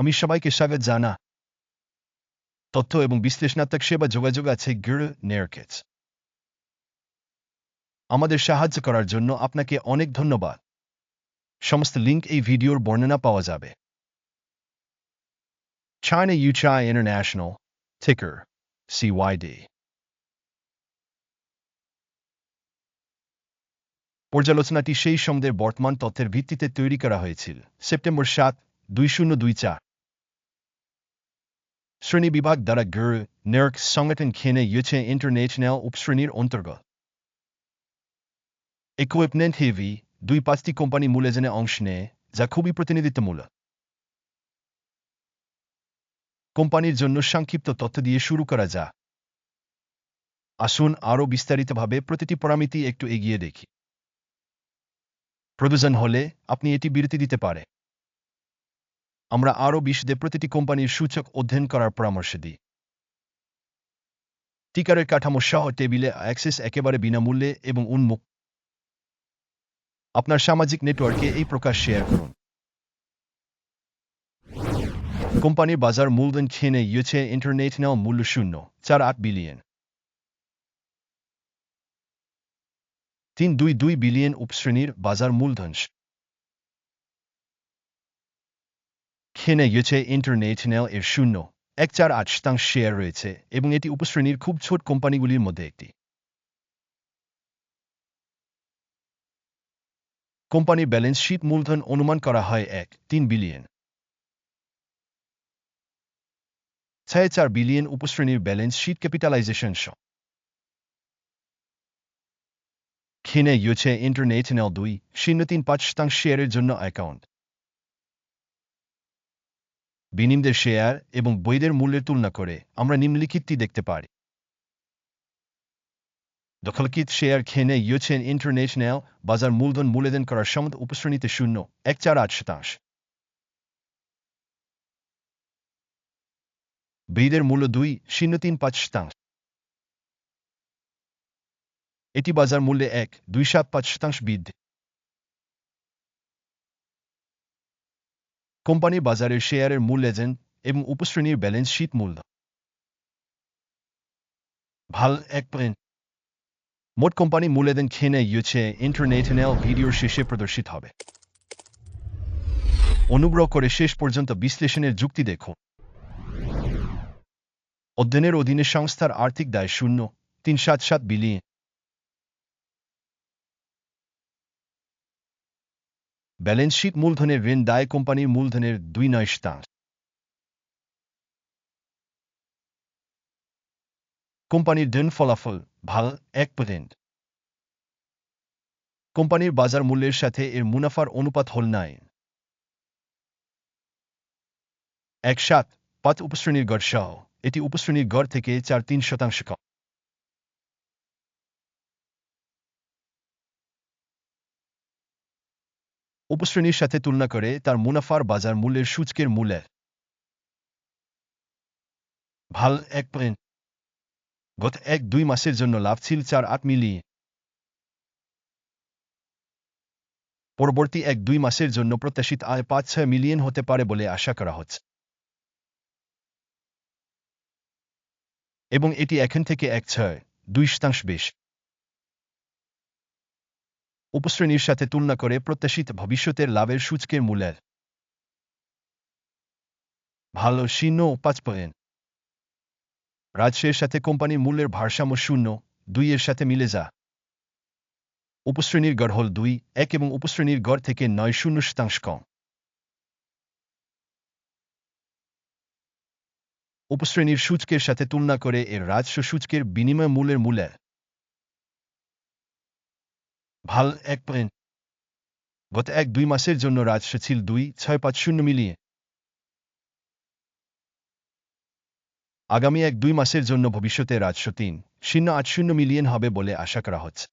আমি সবাইকে স্বাগত জানা। তথ্য এবং বিশ্লেষণাত্মক সেবা যোগাযোগ আছে গির নেয়ারকেটস আমাদের সাহায্য করার জন্য আপনাকে অনেক ধন্যবাদ। সমস্ত লিঙ্ক এই ভিডিওর বর্ণনা পাওয়া যাবে। China Yuchai International, ticker CYD. পর্যালোচনাটি সেই সমাজের বর্তমান তথ্যের ভিত্তিতে তৈরি করা হয়েছিল। সেপ্টেম্বর সাত দুই শূন্য দুই চার। শ্রেণি বিভাগ দ্বারা গর নের্ক সংগঠন খেনে ইয়েছে ইন্টারন্যাশনাল উপশ্রেণীর অন্তর্গত ইকুইপমেন্ট হেভি দুই পাঁচটি কোম্পানি মূল্যজনে অংশ নেয় যা খুবই প্রতিনিধিত্বমূলক কোম্পানির জন্য সংক্ষিপ্ত তথ্য দিয়ে শুরু করা যা আসুন আরও বিস্তারিতভাবে প্রতিটি পরামিতি একটু এগিয়ে দেখি প্রয়োজন হলে আপনি এটি বিরতি দিতে পারে আমরা আরও বিশদে প্রতিটি কোম্পানির সূচক অধ্যয়ন করার পরামর্শ দিই। টিকারের কাঠামো সহ টেবিলে অ্যাক্সেস একেবারে বিনামূল্যে এবং উন্মুক্ত আপনার সামাজিক নেটওয়ার্কে এই প্রকাশ শেয়ার করুন। কোম্পানির বাজার মূলধন খেনে ইয়েছে ইন্টারন্যাশনাল মূল্য শূন্য, চার আট বিলিয়ন। তিন দুই দুই বিলিয়ন উপশ্রেণীর বাজার মূলধন খেনে ইয়েছে ইন্টারন্যাশনাল এর শূন্য এক চার আট শতাংশ শেয়ার রয়েছে এবং এটি উপশ্রেণীর খুব ছোট কোম্পানিগুলির মধ্যে একটি কোম্পানির ব্যালেন্স শীট মূলধন অনুমান করা হয় এক তিন বিলিয়ন ছয় চার বিলিয়ন উপশ্রেণীর ব্যালেন্স শীট ক্যাপিটালাইজেশন সহ ক্ষীণে ইউছে ইন্টারন্যাশনাল দুই শূন্য তিন পাঁচ শতাংশ শেয়ারের জন্য অ্যাকাউন্ট বিনিমদের শেয়ার এবং বইদের মূল্যের তুলনা করে আমরা নিম্নলিখিতটি দেখতে পারি। দখলকিত শেয়ার খেনে ইউছেন ইন্টারন্যাশনাল বাজার মূলধন মূল্যদান করার সমত উপশ্রেণীতে শূন্য, এক চার আট শতাংশ। বইদের মূল্য দুই, শূন্য তিন পাঁচ শতাংশ। এটি বাজার মূল্যে এক, দুই সাত পাঁচ শতাংশ বৃদ্ধি। কোম্পানি বাজারের শেয়ারের মূল এজেন্ট এবং উপশ্রেণীর ব্যালেন্স শীট মূল্য। ভালো এক পয়েন্ট মোট কোম্পানি মূল্যদেন খেনে ইউছে ইন্টারনেশনাল ভিডিওর শেষে প্রদর্শিত হবে। অনুগ্রহ করে শেষ পর্যন্ত বিশ্লেষণের যুক্তি দেখুন। অধ্যয়নের অধীনে সংস্থার আর্থিক দায় শূন্য, তিন সাত সাত বিলিয়ন। ব্যালেন্স শীট মূলধনের ঋণ দায় কোম্পানির মূলধনের দুই নয় শতাংশ কোম্পানির ঋণ ফলাফল ভালো এক পার্সেন্ট কোম্পানির বাজার মূল্যের সাথে এর মুনাফার অনুপাত হল নাই এক সাত পাঁচ উপশ্রেণীর গড় সহ এটি উপশ্রেণীর গড় থেকে চার তিন শতাংশ কম উপশ্রেণীর সাথে তুলনা করে তার মুনাফার বাজার মূল্যের সূচকের মূল্যের ভালো এক পয়েন্ট গত এক দুই মাসের জন্য লাভ ছিল চার আট মিলিয়ন। পরবর্তী এক দুই মাসের জন্য প্রত্যাশিত আয় পাঁচ ছয় মিলিয়ন হতে পারে বলে আশা করা হচ্ছে। এবং এটি এখন থেকে এক ছয় দুই শতাংশ বেশ। উপশ্রেণীর সাথে তুলনা করে প্রত্যাশিত ভবিষ্যতের লাভের সূচকের মূল্যের। ভালো শূন্য পাঁচ পয়েন্ট। রাজশের সাথে কোম্পানির মূল্যের ভারসাম্য শূন্য দুই এর সাথে মিলে যা। উপশ্রেণীর গড় হল দুই, এক এবং উপশ্রেণীর গড় থেকে নয় শূন্য শতাংশ কম। উপশ্রেণীর সূচকের সাথে তুলনা করে এর রাজস্ব সূচকের বিনিময় মূল্যের মূল্যের ভালো এক পয়েন্ট গত এক দুই মাসের জন্য রাজস্ব ছিল দুই ছয় পাঁচ শূন্য মিলিয়ে। আগামী এক দুই মাসের জন্য ভবিষ্যতে রাজস্ব তিন শূন্য আট শূন্য মিলিয়ন হবে বলে আশা করা হচ্ছে।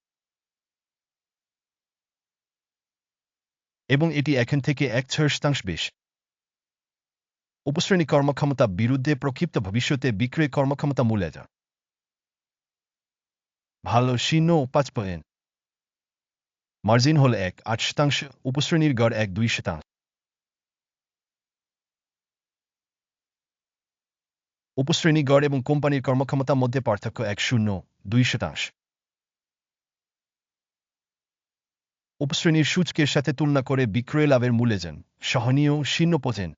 এবং এটি এখন থেকে এক ছয় শতাংশ বেশ। উপশ্রেণী কর্মক্ষমতা বিরুদ্ধে প্রক্ষিপ্ত ভবিষ্যতে বিক্রয় কর্মক্ষমতা মূল্য ভালো শূন্য পাঁচ পয়েন্ট। মার্জিন হল এক, আট শতাংশ উপশ্রেণীর গড় এক, দুই শতাংশ। উপশ্রেণী গড় এবং কোম্পানির কর্মক্ষমতার মধ্যে পার্থক্য এক, শূন্য, দুই শতাংশ। উপশ্রেণীর সূচকের সাথে তুলনা করে বিক্রয় লাভের মূল্যে যান, সহনীয়, শীর্ণ পোজেন।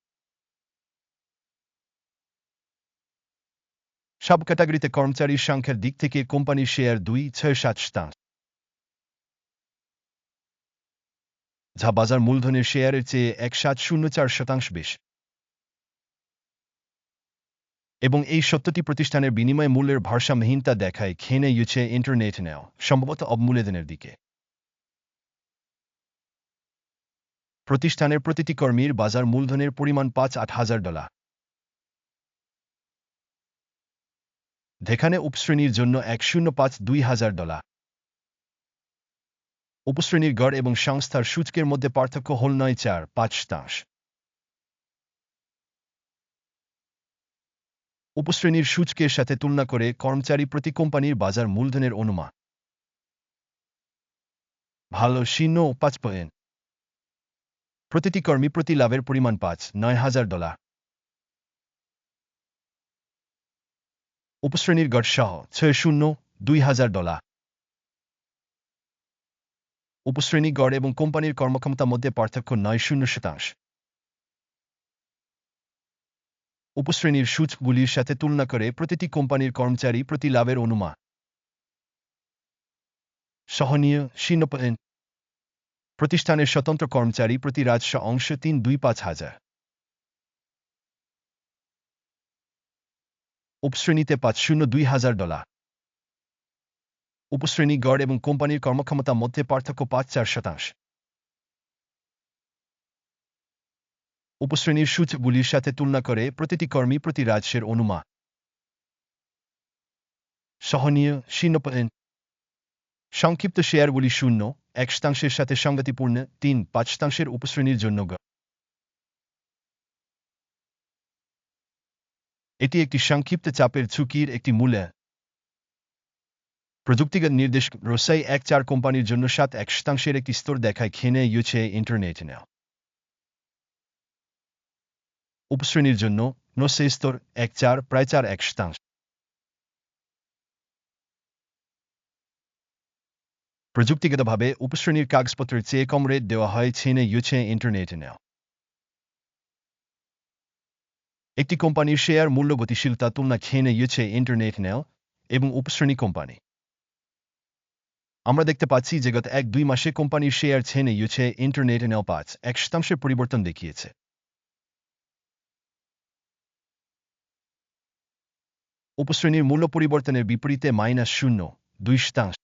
সব ক্যাটাগরিতে কর্মচারীর সংখ্যার দিক থেকে কোম্পানির শেয়ার দুই, ছয়, সাত শতাংশ। যা বাজার মূলধনের শেয়ারের চেয়ে এক সাত শূন্য চার শতাংশ বেশি। এবং এই সত্যটি প্রতিষ্ঠানের বিনিময় মূল্যের ভারসাম্যহীনতা দেখায় খেনে ইউছে ইন্টারনেট নেও, সম্ভবত অবমূল্যদানের দিকে। প্রতিষ্ঠানের প্রতিটি কর্মীর বাজার মূলধনের পরিমাণ পাঁচ আট হাজার ডলার। যেখানে উপশ্রেণীর জন্য এক শূন্য পাঁচ দুই হাজার ডলার। উপশ্রেণীর গড় এবং সংস্থার সূচকের মধ্যে পার্থক্য হল নয় চার, পাঁচ শতাংশ উপশ্রেণীর সূচকের সাথে তুলনা করে কর্মচারী প্রতি কোম্পানির বাজার মূলধনের অনুমান ভালো শূন্য পাঁচ পয়েন্ট। প্রতিটি কর্মী প্রতি লাভের পরিমাণ পাঁচ, নয় হাজার ডলার। উপশ্রেণীর গড় সহ, ছয় শূন্য, দুই হাজার ডলার। উপশ্রেণী গড় এবং কোম্পানির কর্মক্ষমতার মধ্যে পার্থক্য নয়, শূন্য শতাংশ। উপশ্রেণীর সূচকগুলির সাথে তুলনা করে প্রতিটি কোম্পানির কর্মচারী প্রতি লাভের অনুমান। সহনীয় শূন্য প্রতিষ্ঠানের স্বতন্ত্র কর্মচারী প্রতি রাজস্ব অংশ তিন, দুই, পাঁচ হাজার। উপশ্রেণীতে পাঁচ, শূন্য, দুই হাজার ডলার। উপশ্রেণী গড় এবং কোম্পানির কর্মক্ষমতার মধ্যে পার্থক্য পাঁচ চার শতাংশ। উপশ্রেণীর সূচগুলির সাথে তুলনা করে প্রতিটি কর্মী প্রতি রাজ্যের অনুমান। সহনীয় শূন্য সংক্ষিপ্ত শেয়ারগুলি শূন্য, এক শতাংশের সাথে সংগতিপূর্ণ, তিন, পাঁচ শতাংশের উপশ্রেণীর জন্য এটি একটি সংক্ষিপ্ত চাপের ঝুঁকির একটি মূল্য। প্রযুক্তিগত নির্দেশ রোসাই এক চার কোম্পানির জন্য সাত এক শতাংশের একটি স্তর দেখায় খেনে ইউছে ইন্টারনেট নেও। উপশ্রেণীর জন্য নোসে স্তর এক চার, প্রায় চার এক শতাংশ। প্রযুক্তিগতভাবে উপশ্রেণীর কাগজপত্রের চেয়ে কম রেট দেওয়া হয় ছেনে ইউছে ইন্টারনেট নেও। একটি কোম্পানির শেয়ার মূল্য গতিশীলতা তুলনা খেনে ইউছে ইন্টারনেট নেও এবং উপশ্রেণী কোম্পানি। আমরা দেখতে পাচ্ছি যে গত এক দুই মাসে কোম্পানির শেয়ার ছেনে ইউছে ইন্টারনেট নেও পাঁচ, এক শতাংশের পরিবর্তন দেখিয়েছে। উপশ্রেণীর মূল্য পরিবর্তনের বিপরীতে মাইনাস শূন্য, দুই শতাংশ।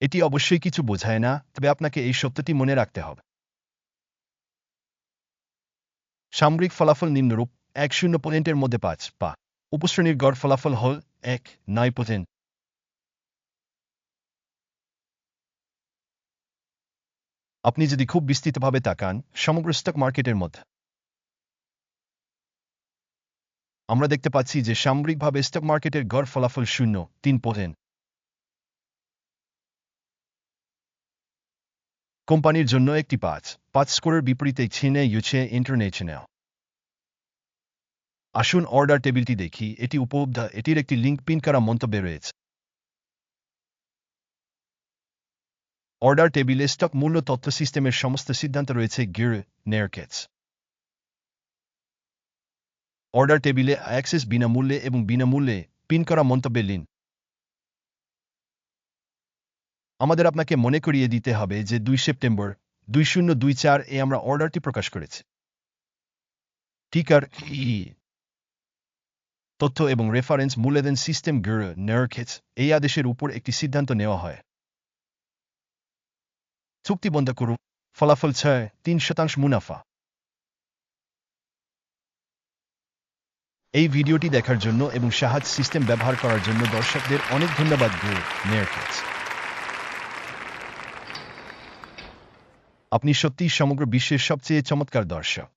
এটি অবশ্যই কিছু বোঝায় না, তবে আপনাকে এই সত্যটি মনে রাখতে হবে। সামরিক ফলাফল নিম্নরূপ, এক শূন্য পয়েন্টের মধ্যে পাঁচ, পা। উপশ্রেণীর গড় ফলাফল হল এক, নয় পয়েন্ট। আপনি যদি খুব বিস্তৃতভাবে তাকান, সমগ্র স্টক মার্কেটের মধ্যে, আমরা দেখতে পাচ্ছি যে সামরিকভাবে স্টক মার্কেটের গড় ফলাফল শূন্য, তিন পয়েন্ট কোম্পানির জন্য একটি পাঁচ পাঁচ স্কোরের বিপরীতে ছিনে ইউছে ইন্টারন্যাশনাল আসুন অর্ডার টেবিলটি দেখি, এটি উপলব্ধ, এটির একটি লিঙ্ক পিন করা মন্তব্যে রয়েছে। অর্ডার টেবিলে স্টক মূল্য তথ্য সিস্টেমের সমস্ত সিদ্ধান্ত রয়েছে গির নেয়ারকেটস অর্ডার টেবিলে অ্যাক্সেস বিনামূল্যে এবং বিনামূল্যে পিন করা মন্তব্যে লিন আমাদের আপনাকে মনে করিয়ে দিতে হবে যে দুই সেপ্টেম্বর দুই শূন্য দুই চার এ আমরা অর্ডারটি প্রকাশ করেছি। টিকার ই তথ্য এবং রেফারেন্স মূল্যদান সিস্টেম গির নেয়ারকেটস এই আদেশের উপর একটি সিদ্ধান্ত নেওয়া হয়। চুক্তি বন্ধ করুক ফলাফল ছয়, তিন শতাংশ মুনাফা। এই ভিডিওটি দেখার জন্য এবং সাহায্য সিস্টেম ব্যবহার করার জন্য দর্শকদের অনেক ধন্যবাদ আপনি সত্যিই সমগ্র বিশ্বের সবচেয়ে চমৎকার দর্শক।